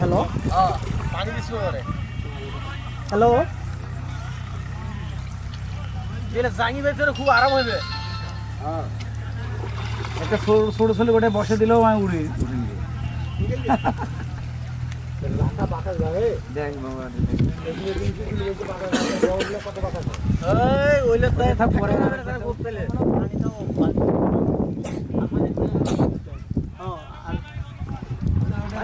Hello hello জাঙ্গি বের খুব আরাম হইবে। একটা ছোট ছোট গোটে বসে দিলেও আমি উড়ি উড়ি ওইলে থাক পরে খুব পেলে আরও দাও এবার লাগে দে থাক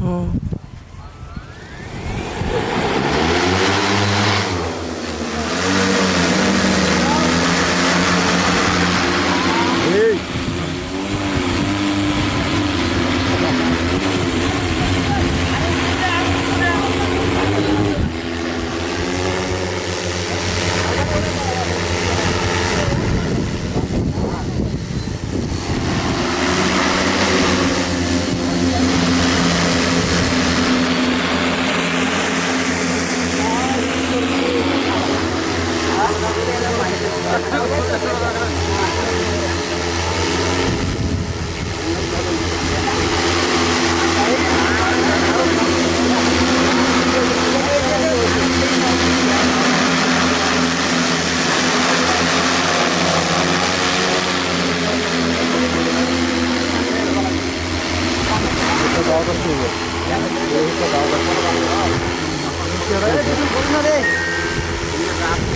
হুম। মোবাইল আছে ওই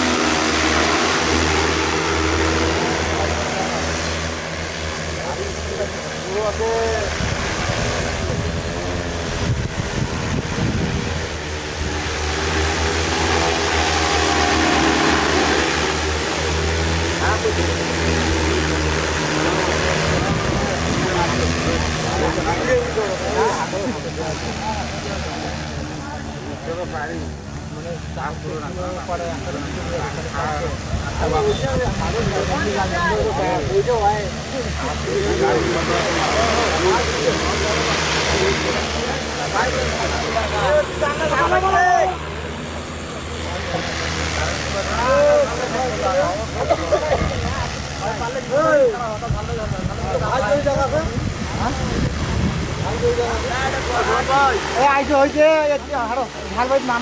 হ্যাঁ বুঝতে এই আইছে হইছে হারো ঝাল বাইত নাম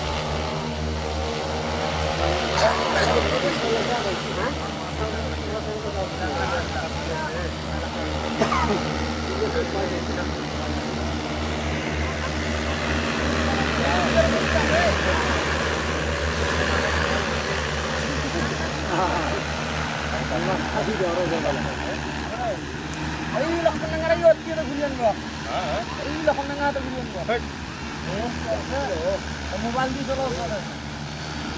Ay, ilak ko na nga rayot, yun ang gulian ko. Ay, ilak ko na nga ito gulian ko. Hurt. Oo, sa, sa, sa, sa, sa, sa, sa, sa, sa, sa,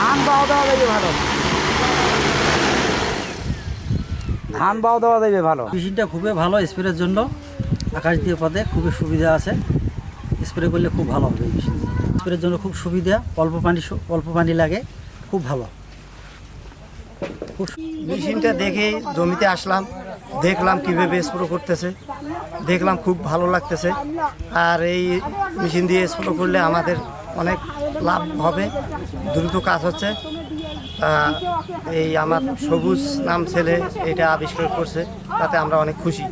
ধান বাও দেওয়া যাবে ভালো ধান বাও দেওয়া যাবে ভালো। মেশিনটা খুবই ভালো স্প্রের জন্য। আকাশ দিয়ে পদে খুবই সুবিধা আছে। স্প্রে করলে খুব ভালো হবে এই মেশিন। স্প্রের জন্য খুব সুবিধা অল্প পানি অল্প পানি লাগে খুব ভালো। খুব মেশিনটা দেখে জমিতে আসলাম দেখলাম কীভাবে স্প্রে করতেছে দেখলাম খুব ভালো লাগতেছে। আর এই মেশিন দিয়ে স্প্রে করলে আমাদের অনেক লাভ হবে দ্রুত কাজ হচ্ছে। এই আমার সবুজ নাম ছেলে এটা আবিষ্কার করছে, তাতে আমরা অনেক খুশি।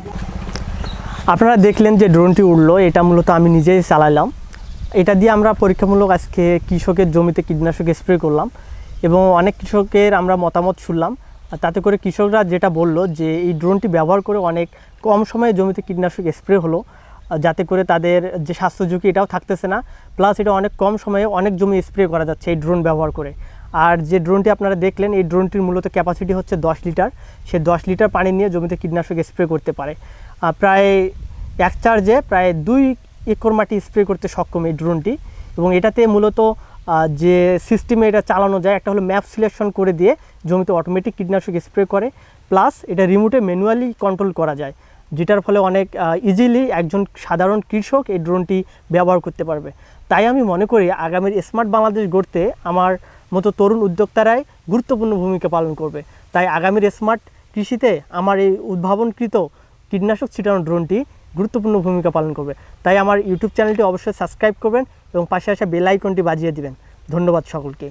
আপনারা দেখলেন যে ড্রোনটি উড়লো, এটা মূলত আমি নিজেই চালাইলাম। এটা দিয়ে আমরা পরীক্ষামূলক আজকে কৃষকের জমিতে কীটনাশক স্প্রে করলাম এবং অনেক কৃষকের আমরা মতামত শুনলাম। তাতে করে কৃষকরা যেটা বলল যে, এই ড্রোনটি ব্যবহার করে অনেক কম সময়ে জমিতে কীটনাশক স্প্রে হলো, যাতে করে তাদের যে স্বাস্থ্য ঝুঁকি এটাও থাকতেছে না। প্লাস এটা অনেক কম সময়ে অনেক জমি স্প্রে করা যাচ্ছে এই ড্রোন ব্যবহার করে। আর যে ড্রোনটি আপনারা দেখলেন, এই ড্রোনটির মূলত ক্যাপাসিটি হচ্ছে দশ লিটার। সে দশ লিটার পানি নিয়ে জমিতে কীটনাশক স্প্রে করতে পারে। প্রায় এক চার্জে প্রায় দুই একর মাটি স্প্রে করতে সক্ষম এই ড্রোনটি এবং এটাতে মূলত যে সিস্টেমে এটা চালানো যায়, একটা হলো ম্যাপ সিলেকশন করে দিয়ে জমিতে অটোমেটিক কীটনাশক স্প্রে করে। প্লাস এটা রিমোটে ম্যানুয়ালি কন্ট্রোল করা যায়, যেটার ফলে অনেক ইজিলি একজন সাধারণ কৃষক এই ড্রোনটি ব্যবহার করতে পারবে। তাই আমি মনে করি আগামীর স্মার্ট বাংলাদেশ গড়তে আমার মতো তরুণ উদ্যোক্তারাই গুরুত্বপূর্ণ ভূমিকা পালন করবে। তাই আগামীর স্মার্ট কৃষিতে আমার এই উদ্ভাবনকৃত কীটনাশক ছিটানো ড্রোনটি গুরুত্বপূর্ণ ভূমিকা পালন করবে। তাই আমার ইউটিউব চ্যানেলটি অবশ্যই সাবস্ক্রাইব করবেন এবং পাশে আসা বেল আইকনটি বাজিয়ে দিবেন। ধন্যবাদ সকলকে।